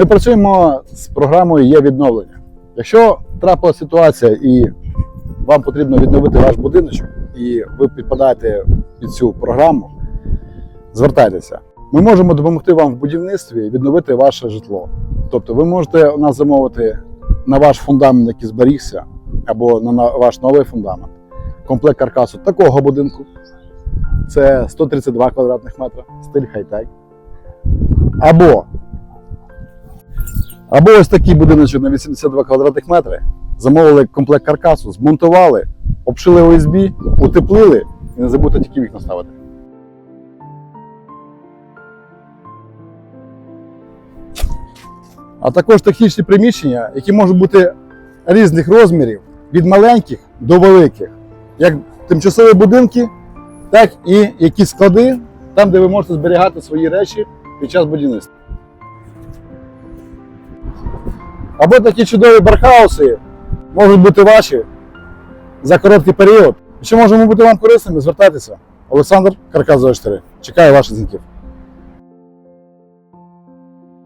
Ми працюємо з програмою є відновлення. Якщо трапила ситуація і вам потрібно відновити ваш будиночок, і ви підпадаєте під цю програму, звертайтеся. Ми можемо допомогти вам в будівництві відновити ваше житло. Тобто ви можете у нас замовити на ваш фундамент, який зберігся, або на ваш новий фундамент, комплект каркасу такого будинку. Це 132 квадратних метра, стиль хай-тек. Або, або ось такий будиночок на 82 квадратних метри. Замовили комплект каркасу, змонтували, обшили ОСБ, утеплили і не забудьте тільки вікна ставити. А також технічні приміщення, які можуть бути різних розмірів, від маленьких до великих, як тимчасові будинки, так і якісь склади, там, де ви можете зберігати свої речі під час будівництва. Або такі чудові бархауси можуть бути ваші за короткий період. Чи можемо бути вам корисними, звертайтеся. Олександр Каркас 24. Чекаю ваших дзвінків.